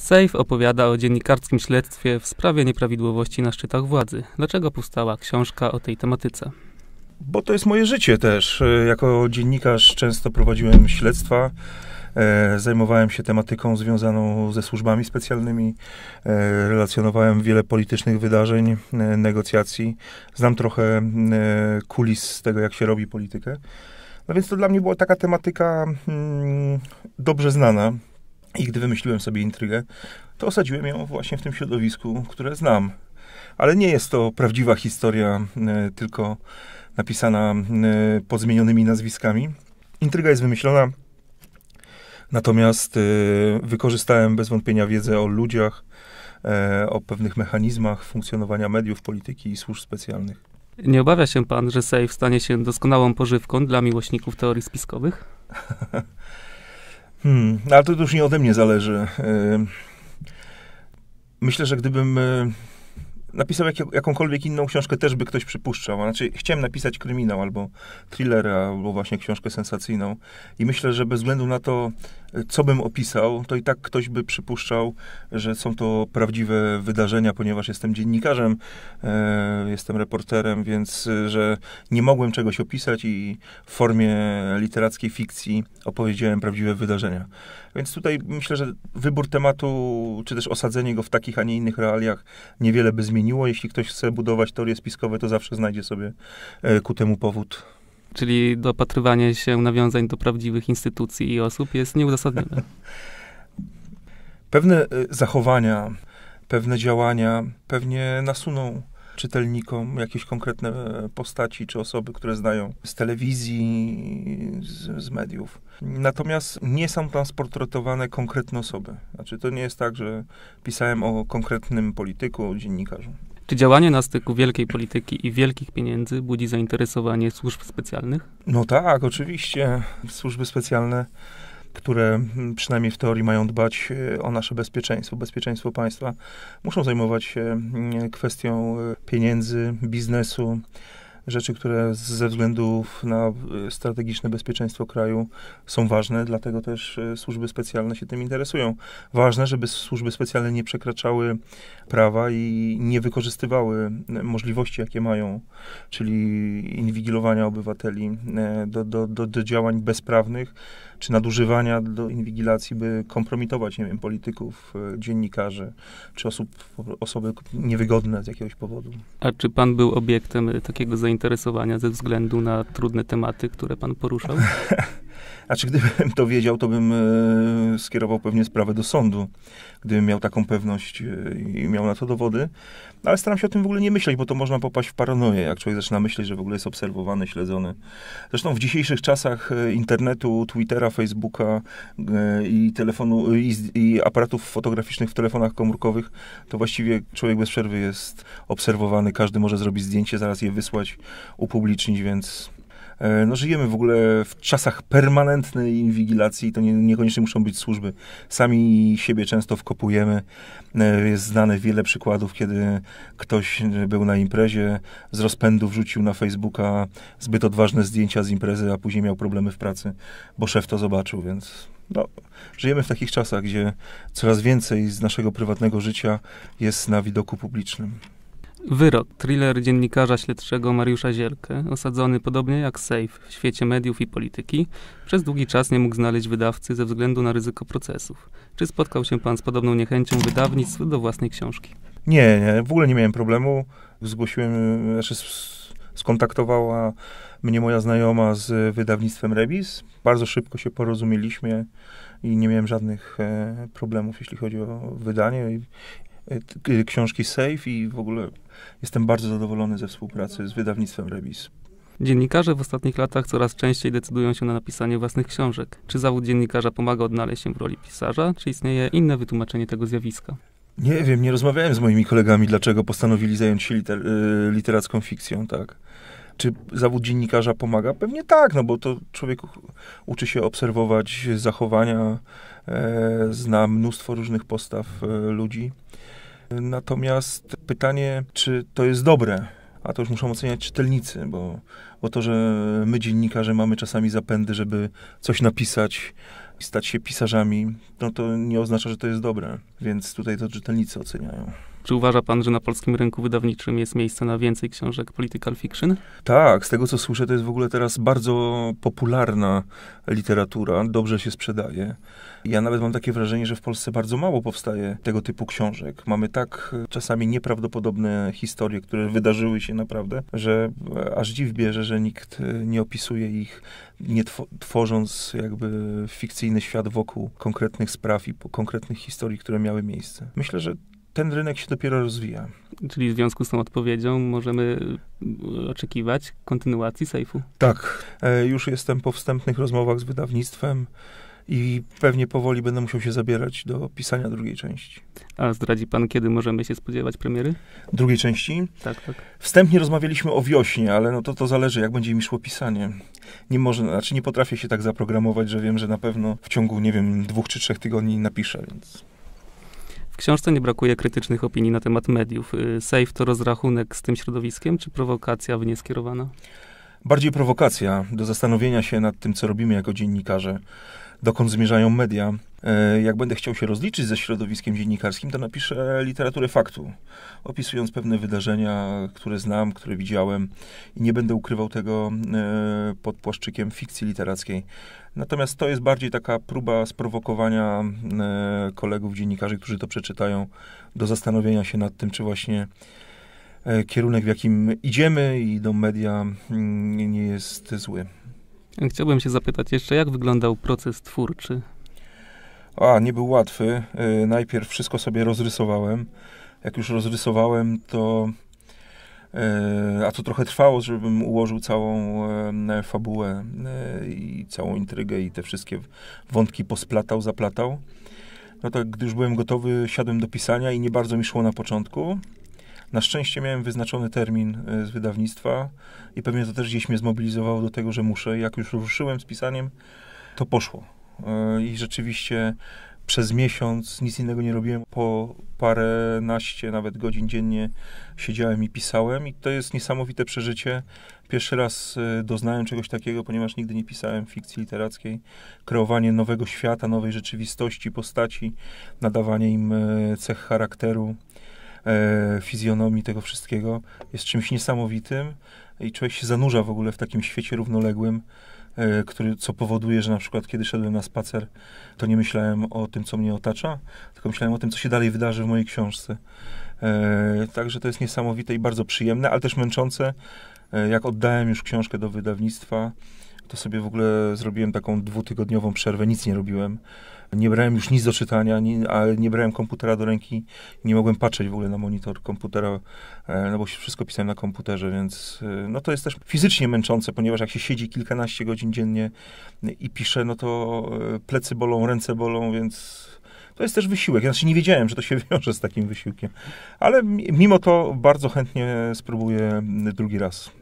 Safe opowiada o dziennikarskim śledztwie w sprawie nieprawidłowości na szczytach władzy. Dlaczego powstała książka o tej tematyce? Bo to jest moje życie też. Jako dziennikarz często prowadziłem śledztwa. E, zajmowałem się tematyką związaną ze służbami specjalnymi, e, relacjonowałem wiele politycznych wydarzeń, e, negocjacji. Znam trochę kulis tego, jak się robi politykę. No więc to dla mnie była taka tematyka mm, dobrze znana. I gdy wymyśliłem sobie intrygę, to osadziłem ją właśnie w tym środowisku, które znam. Ale nie jest to prawdziwa historia, tylko napisana pod zmienionymi nazwiskami. Intryga jest wymyślona Natomiast y, wykorzystałem bez wątpienia wiedzę o ludziach, e, o pewnych mechanizmach funkcjonowania mediów, polityki i służb specjalnych. Nie obawia się pan, że Sejf stanie się doskonałą pożywką dla miłośników teorii spiskowych? hmm, ale to już nie ode mnie zależy. Myślę, że gdybym e, napisał jak, jakąkolwiek inną książkę, też by ktoś przypuszczał. Znaczy, chciałem napisać kryminał, albo thrillera, albo właśnie książkę sensacyjną. I myślę, że bez względu na to, co bym opisał, to i tak ktoś by przypuszczał, że są to prawdziwe wydarzenia, ponieważ jestem dziennikarzem, e, jestem reporterem, więc e, że nie mogłem czegoś opisać i w formie literackiej fikcji opowiedziałem prawdziwe wydarzenia. Więc tutaj myślę, że wybór tematu, czy też osadzenie go w takich, a nie innych realiach niewiele by zmieniło. Jeśli ktoś chce budować teorie spiskowe, to zawsze znajdzie sobie e, ku temu powód. Czyli dopatrywanie się nawiązań do prawdziwych instytucji i osób jest nieuzasadnione. Pewne e, zachowania, pewne działania pewnie nasuną czytelnikom jakieś konkretne postaci czy osoby, które znają z telewizji, z, z, mediów. Natomiast nie są tam sportretowane konkretne osoby. Znaczy, to nie jest tak, że pisałem o konkretnym polityku, o dziennikarzu. Czy działanie na styku wielkiej polityki i wielkich pieniędzy budzi zainteresowanie służb specjalnych? No tak, oczywiście. Służby specjalne które przynajmniej w teorii mają dbać e, o nasze bezpieczeństwo, bezpieczeństwo państwa, muszą zajmować się kwestią e, pieniędzy, biznesu, rzeczy, które ze względu na e, strategiczne bezpieczeństwo kraju są ważne, dlatego też e, służby specjalne się tym interesują. Ważne, żeby służby specjalne nie przekraczały prawa i nie wykorzystywały e, możliwości, jakie mają, czyli inwigilowania obywateli do, do, do, do działań bezprawnych, czy nadużywania do inwigilacji, by kompromitować, nie wiem, polityków, dziennikarzy, czy osób, osoby niewygodne z jakiegoś powodu. A czy pan był obiektem takiego zainteresowania? zainteresowania ze względu na trudne tematy, które pan poruszał? Znaczy, gdybym to wiedział, to bym e, skierował pewnie sprawę do sądu, gdybym miał taką pewność e, i miał na to dowody. Ale staram się o tym w ogóle nie myśleć, bo to można popaść w paranoję, jak człowiek zaczyna myśleć, że w ogóle jest obserwowany, śledzony. Zresztą w dzisiejszych czasach e, internetu, Twittera, Facebooka i telefonu, i, i aparatów fotograficznych w telefonach komórkowych, to właściwie człowiek bez przerwy jest obserwowany. Każdy może zrobić zdjęcie, zaraz je wysłać, upublicznić, więc no, żyjemy w ogóle w czasach permanentnej inwigilacji, to nie, niekoniecznie muszą być służby. Sami siebie często wkopujemy. E, jest znane wiele przykładów, kiedy ktoś był na imprezie, z rozpędu wrzucił na Facebooka zbyt odważne zdjęcia z imprezy, a później miał problemy w pracy, bo szef to zobaczył, więc no, żyjemy w takich czasach, gdzie coraz więcej z naszego prywatnego życia jest na widoku publicznym. Wyrok, thriller dziennikarza śledczego Mariusza Zielkę, osadzony podobnie jak Safe w świecie mediów i polityki, przez długi czas nie mógł znaleźć wydawcy ze względu na ryzyko procesów. Czy spotkał się pan z podobną niechęcią wydawnictw do własnej książki? Nie, nie, w ogóle nie miałem problemu. Zgłosiłem, znaczy skontaktowała mnie moja znajoma z wydawnictwem Rebis. Bardzo szybko się porozumieliśmy i nie miałem żadnych e, problemów, jeśli chodzi o wydanie. Książki Safe i w ogóle jestem bardzo zadowolony ze współpracy z wydawnictwem Rebis. Dziennikarze w ostatnich latach coraz częściej decydują się na napisanie własnych książek. Czy zawód dziennikarza pomaga odnaleźć się w roli pisarza, czy istnieje inne wytłumaczenie tego zjawiska? Nie wiem, nie rozmawiałem z moimi kolegami, dlaczego postanowili zająć się liter y, literacką fikcją, tak. Czy zawód dziennikarza pomaga? Pewnie tak, no bo to człowiek uczy się obserwować zachowania, e, zna mnóstwo różnych postaw e, ludzi. Natomiast pytanie, czy to jest dobre, a to już muszą oceniać czytelnicy, bo, bo to, że my dziennikarze mamy czasami zapędy, żeby coś napisać, stać się pisarzami, no to nie oznacza, że to jest dobre. Więc tutaj to czytelnicy oceniają. Czy uważa pan, że na polskim rynku wydawniczym jest miejsce na więcej książek political fiction? Tak, z tego co słyszę, to jest w ogóle teraz bardzo popularna literatura, dobrze się sprzedaje. Ja nawet mam takie wrażenie, że w Polsce bardzo mało powstaje tego typu książek. Mamy tak e, czasami nieprawdopodobne historie, które wydarzyły się naprawdę, że e, aż dziw bierze, że nikt e, nie opisuje ich, nie tworząc jakby fikcyjny świat wokół konkretnych spraw i konkretnych historii, które miały miejsce. Myślę, że ten rynek się dopiero rozwija. Czyli w związku z tą odpowiedzią możemy oczekiwać kontynuacji sejfu? Tak. Już jestem po wstępnych rozmowach z wydawnictwem i pewnie powoli będę musiał się zabierać do pisania drugiej części. A zdradzi pan, kiedy możemy się spodziewać premiery? Drugiej części? Tak, tak. Wstępnie rozmawialiśmy o wiośnie, ale no to, to zależy, jak będzie mi szło pisanie. Nie może, znaczy nie potrafię się tak zaprogramować, że wiem, że na pewno w ciągu, nie wiem, dwóch czy trzech tygodni napiszę, więc... Książce nie brakuje krytycznych opinii na temat mediów. Y, Safe to rozrachunek z tym środowiskiem, czy prowokacja w nie skierowana? Bardziej prowokacja do zastanowienia się nad tym, co robimy jako dziennikarze dokąd zmierzają media. E, jak będę chciał się rozliczyć ze środowiskiem dziennikarskim, to napiszę literaturę faktu, opisując pewne wydarzenia, które znam, które widziałem i nie będę ukrywał tego e, pod płaszczykiem fikcji literackiej. Natomiast to jest bardziej taka próba sprowokowania e, kolegów dziennikarzy, którzy to przeczytają, do zastanowienia się nad tym, czy właśnie kierunek, w jakim idziemy i idą media, mm, nie jest zły. Chciałbym się zapytać jeszcze, jak wyglądał proces twórczy? A, nie był łatwy. E, najpierw wszystko sobie rozrysowałem. Jak już rozrysowałem, to e, a to trochę trwało, żebym ułożył całą e, fabułę i całą intrygę i te wszystkie wątki posplatał, zaplatał. No to gdy już byłem gotowy, siadłem do pisania i nie bardzo mi szło na początku. Na szczęście miałem wyznaczony termin z wydawnictwa i pewnie to też gdzieś mnie zmobilizowało do tego, że muszę. Jak już ruszyłem z pisaniem, to poszło. E, I rzeczywiście przez miesiąc nic innego nie robiłem. Po paręnaście nawet godzin dziennie siedziałem i pisałem i to jest niesamowite przeżycie. Pierwszy raz e, doznałem czegoś takiego, ponieważ nigdy nie pisałem fikcji literackiej. Kreowanie nowego świata, nowej rzeczywistości, postaci, nadawanie im cech charakteru, e, fizjonomii tego wszystkiego jest czymś niesamowitym i człowiek się zanurza w ogóle w takim świecie równoległym, e, który, co powoduje, że na przykład kiedy szedłem na spacer, to nie myślałem o tym, co mnie otacza, tylko myślałem o tym, co się dalej wydarzy w mojej książce. E, także to jest niesamowite i bardzo przyjemne, ale też męczące. E, jak oddałem już książkę do wydawnictwa, to sobie w ogóle zrobiłem taką dwutygodniową przerwę, nic nie robiłem. Nie brałem już nic do czytania, nie, ale nie brałem komputera do ręki, nie mogłem patrzeć w ogóle na monitor komputera, e, no bo wszystko pisałem na komputerze, więc e, no to jest też fizycznie męczące, ponieważ jak się siedzi kilkanaście godzin dziennie i pisze, no to e, plecy bolą, ręce bolą, więc to jest też wysiłek. Znaczy nie wiedziałem, że to się wiąże z takim wysiłkiem, ale mimo to bardzo chętnie spróbuję drugi raz.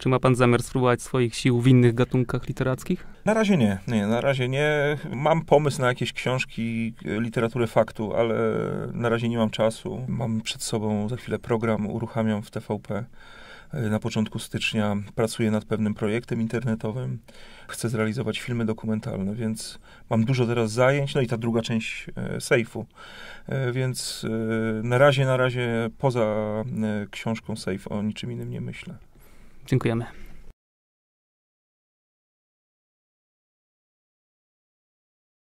Czy ma pan zamiar spróbować swoich sił w innych gatunkach literackich? Na razie nie, nie, na razie nie. Mam pomysł na jakieś książki, literaturę faktu, ale na razie nie mam czasu. Mam przed sobą za chwilę program, uruchamiam w TVP. Na początku stycznia pracuję nad pewnym projektem internetowym. Chcę zrealizować filmy dokumentalne, więc mam dużo teraz zajęć, no i ta druga część e, sejfu. E, więc e, na razie, na razie poza książką Safe o niczym innym nie myślę. Dziękujemy.